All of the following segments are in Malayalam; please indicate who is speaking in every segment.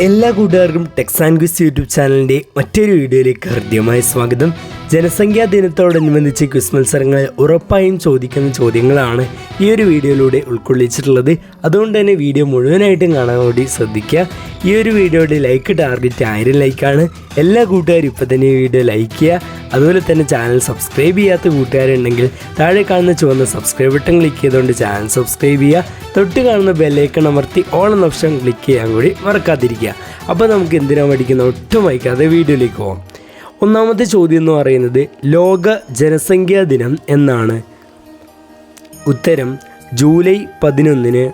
Speaker 1: എല്ലാ കൂട്ടുകാർക്കും ടെക്സാൻഗ്വിസ് യൂട്യൂബ് ചാനലിന്റെ മറ്റൊരു വീഡിയോയിലേക്ക് ഹൃദ്യമായ സ്വാഗതം. ജനസംഖ്യാ ദിനത്തോടനുബന്ധിച്ച് ക്വിസ് മത്സരങ്ങൾ ഉറപ്പായും ചോദിക്കുന്ന ചോദ്യങ്ങളാണ് ഈ ഒരു വീഡിയോയിലൂടെ ഉൾക്കൊള്ളിച്ചിട്ടുള്ളത്. അതുകൊണ്ട് തന്നെ വീഡിയോ മുഴുവനായിട്ടും കാണാൻ കൂടി ശ്രദ്ധിക്കുക. ഈ ഒരു വീഡിയോയുടെ ലൈക്ക് ടാർഗറ്റ് ആയിരം ലൈക്കാണ്. എല്ലാ കൂട്ടുകാരും ഇപ്പം തന്നെ ഈ വീഡിയോ ലൈക്ക് ചെയ്യുക. അതുപോലെ തന്നെ ചാനൽ സബ്സ്ക്രൈബ് ചെയ്യാത്ത കൂട്ടുകാരുണ്ടെങ്കിൽ താഴെ കാണുന്ന ചുവന്ന സബ്സ്ക്രൈബ് ബട്ടൺ ക്ലിക്ക് ചെയ്തുകൊണ്ട് ചാനൽ സബ്സ്ക്രൈബ് ചെയ്യുക. തൊട്ട് കാണുന്ന ബെല്ലൈക്കൺ അമർത്തി ഓൺ എന്ന ഓപ്ഷൻ ക്ലിക്ക് ചെയ്യാൻ കൂടി മറക്കാതിരിക്കുക. അപ്പോൾ നമുക്ക് എന്തിനാണ് പഠിക്കുന്നത് ഒട്ടും വൈകാതെ വീഡിയോയിലേക്ക് പോകാം ഒന്നാമത്തെ ചോദ്യം എന്ന് പറയുന്നത് ലോക ജനസംഖ്യാ ദിനം എന്നാണ്. ഉത്തരം ജൂലൈ പതിനൊന്നിന്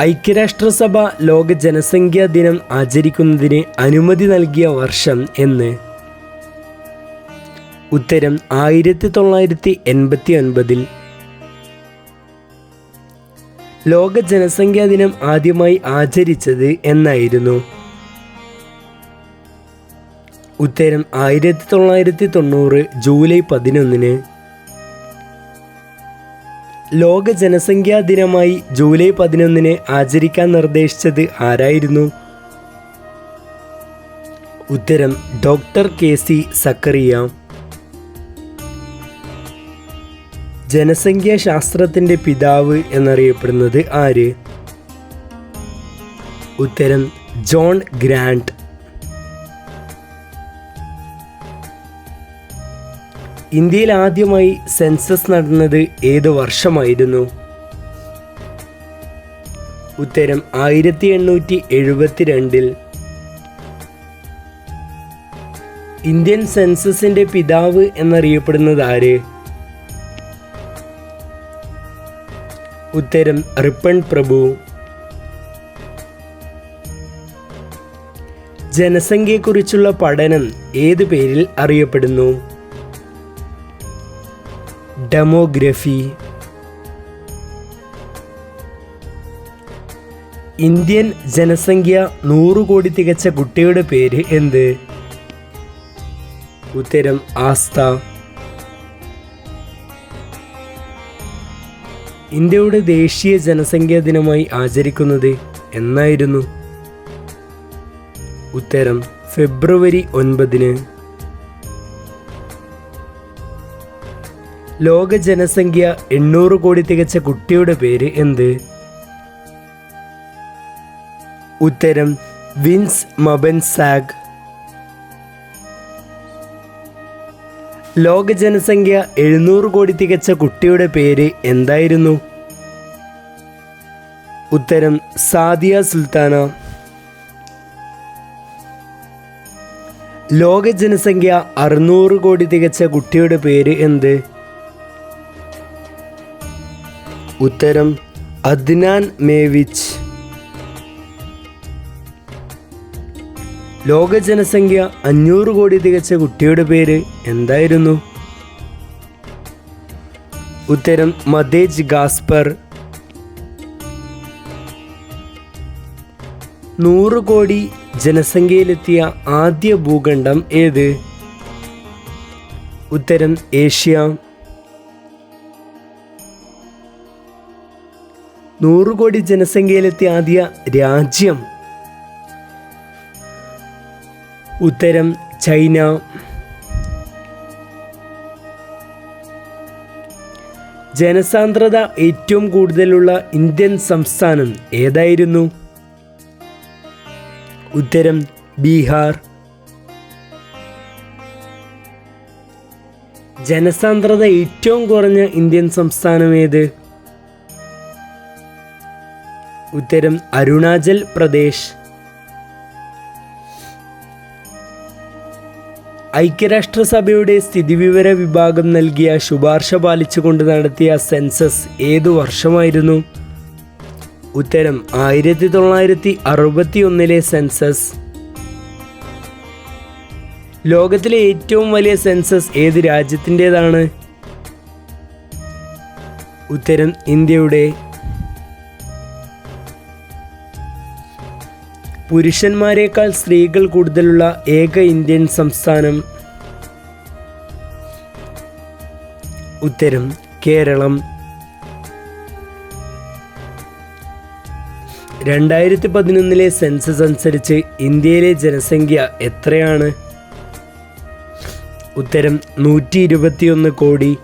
Speaker 1: ഐക്യരാഷ്ട്രസഭ ലോക ജനസംഖ്യാ ദിനം ആചരിക്കുന്നതിന് അനുമതി നൽകിയ വർഷം എന്ന്. ഉത്തരം ആയിരത്തി തൊള്ളായിരത്തി എൺപത്തി ഒൻപതിൽ ലോക ജനസംഖ്യാ ദിനം ആദ്യമായി ആചരിച്ചത് എന്നായിരുന്നു. ഉത്തരം ആയിരത്തി തൊള്ളായിരത്തി തൊണ്ണൂറ് ജൂലൈ പതിനൊന്നിന്. ലോക ജനസംഖ്യാ ദിനമായി ജൂലൈ പതിനൊന്നിന് ആചരിക്കാൻ നിർദ്ദേശിച്ചത് ആരായിരുന്നു? ഉത്തരം ഡോക്ടർ കെ സി സക്കറിയ. ജനസംഖ്യാ ശാസ്ത്രത്തിന്റെ പിതാവ് എന്നറിയപ്പെടുന്നത് ആര്? ഉത്തരം ജോൺ ഗ്രാൻഡ് ഇന്ത്യയിൽ ആദ്യമായി സെൻസസ് നടന്നത് ഏത് വർഷമായിരുന്നു? ഉത്തരം ആയിരത്തി എണ്ണൂറ്റി എഴുപത്തിരണ്ടിൽ ഇന്ത്യൻ സെൻസസിന്റെ പിതാവ് എന്നറിയപ്പെടുന്നത് ആര്? ഉത്തരം റിപ്പൺ പ്രഭു. ജനസംഖ്യയെക്കുറിച്ചുള്ള പഠനം ഏത് പേരിൽ അറിയപ്പെടുന്നു? ഡെമോഗ്രഫി. ഇന്ത്യൻ ജനസംഖ്യ നൂറ് കോടി തികച്ച കുട്ടിയുടെ പേര് എന്ത്? ഉത്തരം ആസ്ഥ ഇന്ത്യയുടെ ദേശീയ ജനസംഖ്യാ ദിനമായി ആചരിക്കുന്നത് എന്നായിരുന്നു. ഉത്തരം ഫെബ്രുവരി ഒൻപതിന്. ലോക ജനസംഖ്യ എണ്ണൂറ് കോടി തികച്ച കുട്ടിയുടെ പേര് എന്ത്? ഉത്തരം വിൻസ് മബൻ സാഗ് ലോക ജനസംഖ്യ എഴുന്നൂറ് കോടി തികച്ച കുട്ടിയുടെ പേര് എന്തായിരുന്നു? ഉത്തരം സാദിയ സുൽത്താന. ലോക ജനസംഖ്യ അറുന്നൂറ് കോടി തികച്ച കുട്ടിയുടെ പേര് എന്ത്? ഉത്തരം അദ്നാൻ മേവിച്ച്. ലോക ജനസംഖ്യ അഞ്ഞൂറ് കോടി തികച്ച കുട്ടിയുടെ പേര് എന്തായിരുന്നു? ഉത്തരം മദേജ് ഗാസ്പർ. നൂറ് കോടി ജനസംഖ്യയിലെത്തിയ ആദ്യ ഭൂഖണ്ഡം ഏത്? ഉത്തരം ഏഷ്യ. നൂറ് കോടി ജനസംഖ്യയിലെത്തിയ ആദ്യ രാജ്യം ഉത്തരം ചൈന. ജനസാന്ദ്രത ഏറ്റവും കൂടുതലുള്ള ഇന്ത്യൻ സംസ്ഥാനം ഏതായിരുന്നു? ഉത്തരം ബീഹാർ. ജനസാന്ദ്രത ഏറ്റവും കുറഞ്ഞ ഇന്ത്യൻ സംസ്ഥാനം ഏത്? ഉത്തരം അരുണാചൽ പ്രദേശ്. ഐക്യരാഷ്ട്രസഭയുടെ സ്ഥിതിവിവര വിഭാഗം നൽകിയ ശുപാർശ പാലിച്ചുകൊണ്ട് നടത്തിയ സെൻസസ് ഏതു വർഷമായിരുന്നു? ഉത്തരം ആയിരത്തി തൊള്ളായിരത്തി അറുപത്തി ഒന്നിലെ സെൻസസ്. ലോകത്തിലെ ഏറ്റവും വലിയ സെൻസസ് ഏത് രാജ്യത്തിന്റെതാണ്? ഉത്തരം ഇന്ത്യയുടെ പുരുഷന്മാരെക്കാൾ സ്ത്രീകൾ കൂടുതലുള്ള ഏക ഇന്ത്യൻ സംസ്ഥാനം. ഉത്തരം കേരളം. രണ്ടായിരത്തി പതിനൊന്നിലെ സെൻസസ് അനുസരിച്ച് ഇന്ത്യയിലെ ജനസംഖ്യ എത്രയാണ്? ഉത്തരം നൂറ്റി ഇരുപത്തിയൊന്ന് കോടി.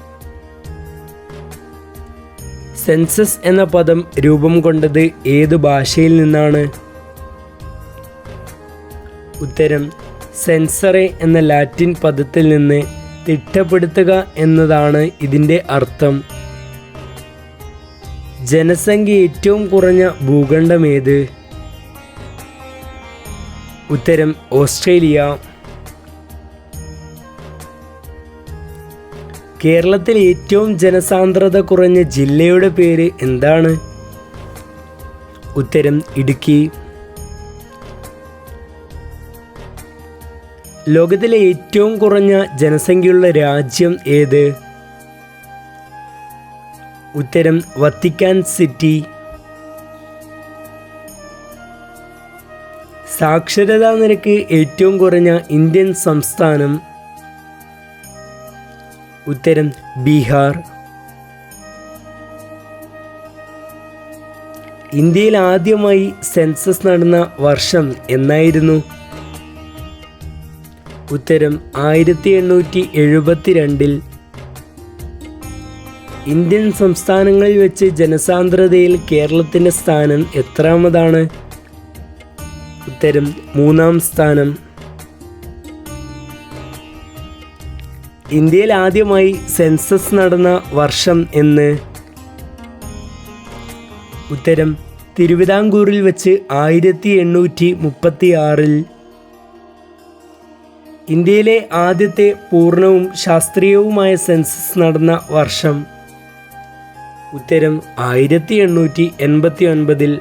Speaker 1: സെൻസസ് എന്ന പദം രൂപം കൊണ്ടത് ഏത് ഭാഷയിൽ നിന്നാണ്? ഉത്തരം സെൻസറെ എന്ന ലാറ്റിൻ പദത്തിൽ നിന്ന് തിട്ടപ്പെടുത്തുക എന്നതാണ് ഇതിന്റെ അർത്ഥം. ജനസംഖ്യ ഏറ്റവും കുറഞ്ഞ ഭൂഖണ്ഡം ഏത്? ഉത്തരം ഓസ്ട്രേലിയ. കേരളത്തിൽ ഏറ്റവും ജനസാന്ദ്രത കുറഞ്ഞ ജില്ലയുടെ പേര് എന്താണ്? ഉത്തരം ഇടുക്കി. ലോകത്തിലെ ഏറ്റവും കുറഞ്ഞ ജനസംഖ്യയുള്ള രാജ്യം ഏത്? ഉത്തരം വത്തിക്കാൻ സിറ്റി. സാക്ഷരതാ നിരക്ക് ഏറ്റവും കുറഞ്ഞ ഇന്ത്യൻ സംസ്ഥാനം. ഉത്തരം ബീഹാർ. ഇന്ത്യയിൽ ആദ്യമായി സെൻസസ് നടന്ന വർഷം എന്നായിരുന്നു? ഉത്തരം ആയിരത്തി എണ്ണൂറ്റി എഴുപത്തിരണ്ടിൽ ഇന്ത്യൻ സംസ്ഥാനങ്ങളിൽ വെച്ച് ജനസാന്ദ്രതയിൽ കേരളത്തിന്റെ സ്ഥാനം എത്രാമതാണ്? ഉത്തരം മൂന്നാം സ്ഥാനം. ഇന്ത്യയിൽ ആദ്യമായി സെൻസസ് നടന്ന വർഷം എന്ന്. ഉത്തരം തിരുവിതാംകൂറിൽ വെച്ച് ആയിരത്തി എണ്ണൂറ്റി മുപ്പത്തി ആറിൽ ഇന്ത്യയിലെ ആദ്യത്തെ പൂർണവും ശാസ്ത്രീയവുമായ സെൻസസ് നടന്ന വർഷം. ഉത്തരം ആയിരത്തി എണ്ണൂറ്റി എൺപത്തി ഒൻപതിൽ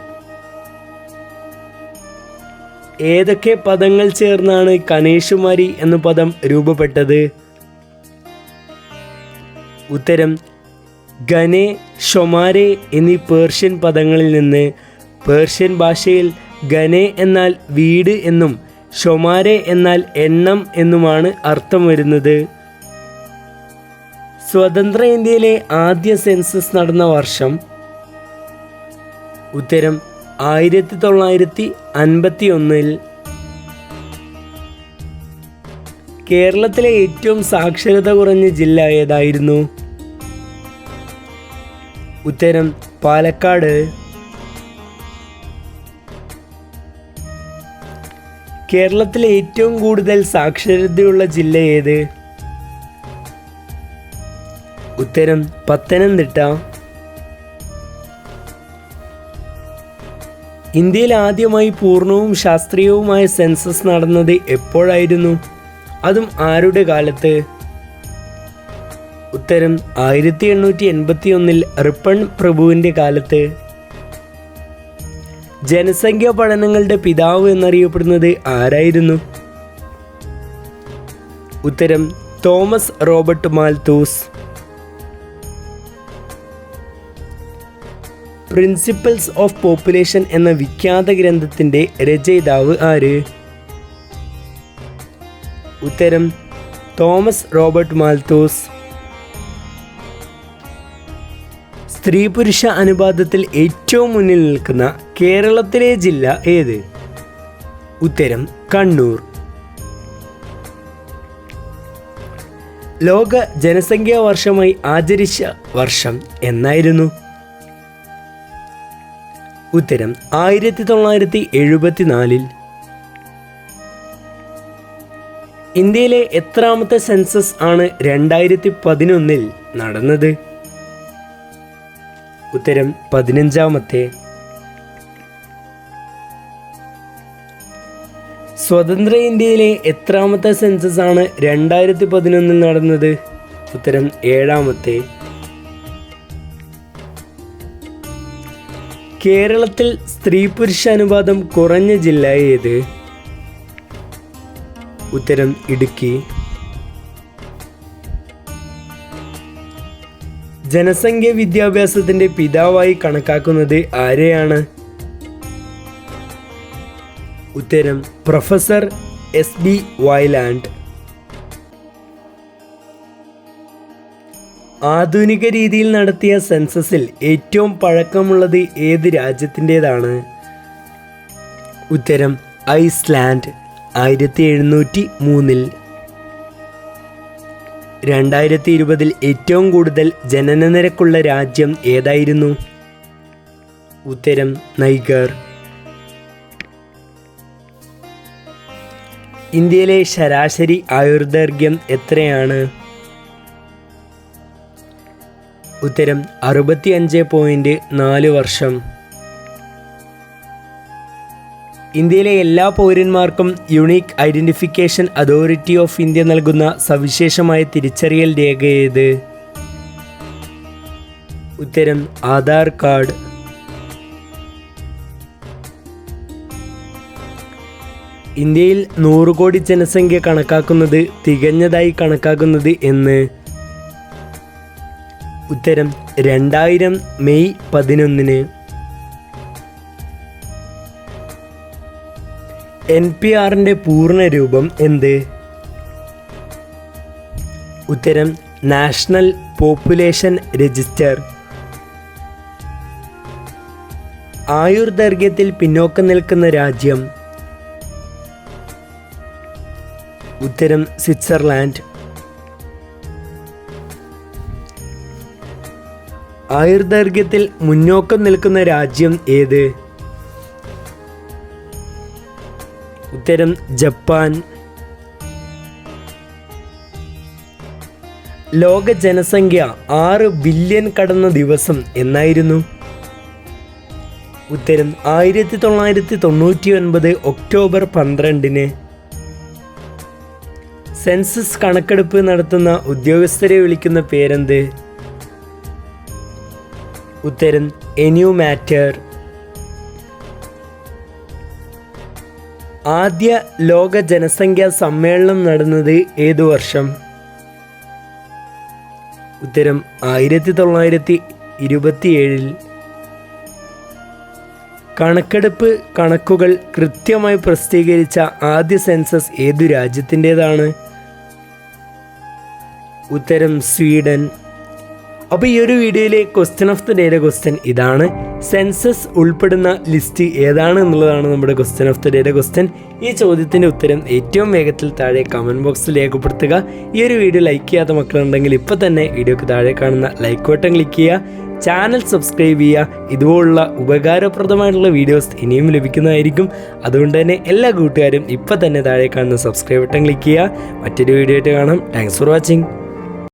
Speaker 1: ഏതൊക്കെ പദങ്ങൾ ചേർന്നാണ് കനേഷുമാരി എന്ന പദം രൂപപ്പെട്ടത്? ഉത്തരം ഗനെ ഷൊമാരെ എന്നീ പേർഷ്യൻ പദങ്ങളിൽ നിന്ന് പേർഷ്യൻ ഭാഷയിൽ ഗനെ എന്നാൽ വീട് എന്നും ഷൊമാരെ എന്നാൽ എണ്ണം എന്നുമാണ് അർത്ഥം വരുന്നത്. സ്വതന്ത്ര ഇന്ത്യയിലെ ആദ്യ സെൻസസ് നടന്ന വർഷം. ഉത്തരം ആയിരത്തി തൊള്ളായിരത്തി അൻപത്തി ഒന്നിൽ കേരളത്തിലെ ഏറ്റവും സാക്ഷരത കുറഞ്ഞ ജില്ല ഏതായിരുന്നു? ഉത്തരം പാലക്കാട്. കേരളത്തിലെ ഏറ്റവും കൂടുതൽ സാക്ഷരതയുള്ള ജില്ല ഏത്? ഉത്തരം പത്തനംതിട്ട. ഇന്ത്യയിൽ ആദ്യമായി പൂർണവും ശാസ്ത്രീയവുമായ സെൻസസ് നടന്നത് എപ്പോഴായിരുന്നു? അതും ആരുടെ കാലത്ത്? ഉത്തരം ആയിരത്തി എണ്ണൂറ്റി എൺപത്തി ഒന്നിൽ റിപ്പൺ പ്രഭുവിന്റെ കാലത്ത്. ജനസംഖ്യാ പഠനങ്ങളുടെ പിതാവ് എന്നറിയപ്പെടുന്നത് ആരായിരുന്നു? ഉത്തരം Thomas Robert Malthus. Principles of population എന്ന വിഖ്യാത ഗ്രന്ഥത്തിന്റെ രചയിതാവ് ആര്? ഉത്തരം തോമസ് റോബർട്ട് മാൽത്തൂസ്. സ്ത്രീ പുരുഷ അനുപാതത്തിൽ ഏറ്റവും മുന്നിൽ നിൽക്കുന്ന കേരളത്തിലെ ജില്ല ഏത്? ഉത്തരം കണ്ണൂർ. ലോക ജനസംഖ്യാ വർഷമായി ആചരിച്ച വർഷം എന്നായിരുന്നു? ഉത്തരം ആയിരത്തി തൊള്ളായിരത്തി എഴുപത്തിനാലിൽ ഇന്ത്യയിലെ എത്രാമത്തെ സെൻസസ് ആണ് രണ്ടായിരത്തി പതിനൊന്നിൽ നടന്നത്? ഉത്തരം പതിനഞ്ചാമത്തെ. സ്വതന്ത്ര ഇന്ത്യയിലെ എത്രാമത്തെ സെൻസസ് ആണ് രണ്ടായിരത്തി പതിനൊന്നിൽ നടന്നത്? ഉത്തരം ഏഴാമത്തെ. കേരളത്തിൽ സ്ത്രീ പുരുഷ അനുപാതം കുറഞ്ഞ ജില്ല ഏത്? ഉത്തരം ഇടുക്കി. ജനസംഖ്യ വിദ്യാഭ്യാസത്തിന്റെ പിതാവായി കണക്കാക്കുന്നത് ആരെയാണ്? ഉത്തരം പ്രൊഫസർ എസ് ബി വൈലാൻഡ് ആധുനിക രീതിയിൽ നടത്തിയ സെൻസസിൽ ഏറ്റവും പഴക്കമുള്ളത് ഏത് രാജ്യത്തിന്റെതാണ്? ഉത്തരം ഐസ്ലാൻഡ് ആയിരത്തി എഴുന്നൂറ്റി മൂന്നിൽ. രണ്ടായിരത്തി ഇരുപതിൽ ഏറ്റവും കൂടുതൽ ജനനനിരക്കുള്ള രാജ്യം ഏതായിരുന്നു? ഉത്തരം നൈഗർ. ഇന്ത്യയിലെ ശരാശരി ആയുർദൈർഘ്യം എത്രയാണ്? ഉത്തരം അറുപത്തിയഞ്ച് പോയിന്റ് നാല് വർഷം. ഇന്ത്യയിലെ എല്ലാ പൗരന്മാർക്കും unique identification authority of India നൽകുന്ന സവിശേഷമായ തിരിച്ചറിയൽ രേഖ ഏത്? ഉത്തരം ആധാർ കാർഡ്. ഇന്ത്യയിൽ നൂറ് കോടി ജനസംഖ്യ കണക്കാക്കുന്നത് തികഞ്ഞതായി കണക്കാക്കുന്നത് എന്ന്. ഉത്തരം രണ്ടായിരം മെയ് പതിനൊന്നിന്. എൻ പി ആറിന്റെ പൂർണ രൂപം എന്ത്? ഉത്തരം നാഷണൽ പോപ്പുലേഷൻ രജിസ്റ്റർ ആയുർദൈർഘ്യത്തിൽ പിന്നോക്കം നിൽക്കുന്ന രാജ്യം. ഉത്തരം സ്വിറ്റ്സർലാൻഡ് ആയുർദൈർഘ്യത്തിൽ മുന്നോക്കം നിൽക്കുന്ന രാജ്യം ഏത്? ഉത്തരം ജപ്പാൻ. ലോക ജനസംഖ്യ ആറ് ബില്യൺ കടന്ന ദിവസം എന്നായിരുന്നു. ഉത്തരം ആയിരത്തി തൊള്ളായിരത്തി തൊണ്ണൂറ്റി ഒൻപത് ഒക്ടോബർ പന്ത്രണ്ടിന്. സെൻസസ് കണക്കെടുപ്പ് നടത്തുന്ന ഉദ്യോഗസ്ഥരെ വിളിക്കുന്ന പേരെന്ത്? ഉത്തരം മാറ്റർ ആദ്യ ലോക ജനസംഖ്യാ സമ്മേളനം നടന്നത് ഏതു വർഷം? ഉത്തരം ആയിരത്തി തൊള്ളായിരത്തി ഇരുപത്തിയേഴിൽ കണക്കെടുപ്പ് കണക്കുകൾ കൃത്യമായി പ്രസിദ്ധീകരിച്ച ആദ്യ സെൻസസ് ഏതു രാജ്യത്തിന്റെതാണ്? ഉത്തരം സ്വീഡൻ. അപ്പോൾ ഈ ഒരു വീഡിയോയിലെ ക്വസ്റ്റ്യൻ ഓഫ് ദി ഡേയുടെ ക്വസ്റ്റ്യൻ ഇതാണ്. സെൻസസ് ഉൾപ്പെടുന്ന ലിസ്റ്റ് ഏതാണ് എന്നുള്ളതാണ് നമ്മുടെ ക്വസ്റ്റ്യൻ ഓഫ് ദി ഡേയുടെ ക്വസ്റ്റ്യൻ ഈ ചോദ്യത്തിന്റെ ഉത്തരം ഏറ്റവും വേഗത്തിൽ താഴെ കമന്റ് ബോക്സിൽ രേഖപ്പെടുത്തുക. ഈ ഒരു വീഡിയോ ലൈക്ക് ചെയ്യാത്ത മക്കളുണ്ടെങ്കിൽ ഇപ്പോൾ തന്നെ വീഡിയോക്ക് താഴെ കാണുന്ന ലൈക്ക് ബട്ടൺ ക്ലിക്ക് ചെയ്യുക. ചാനൽ സബ്സ്ക്രൈബ് ചെയ്യുക. ഇതുപോലുള്ള ഉപകാരപ്രദമായിട്ടുള്ള വീഡിയോസ് ഇനിയും ലഭിക്കുന്നതായിരിക്കും. അതുകൊണ്ട് തന്നെ എല്ലാ കൂട്ടുകാരും ഇപ്പം തന്നെ താഴെ കാണുന്ന സബ്സ്ക്രൈബ് ബട്ടൺ ക്ലിക്ക് ചെയ്യുക. മറ്റൊരു വീഡിയോ ആയിട്ട് കാണാം. Thanks for watching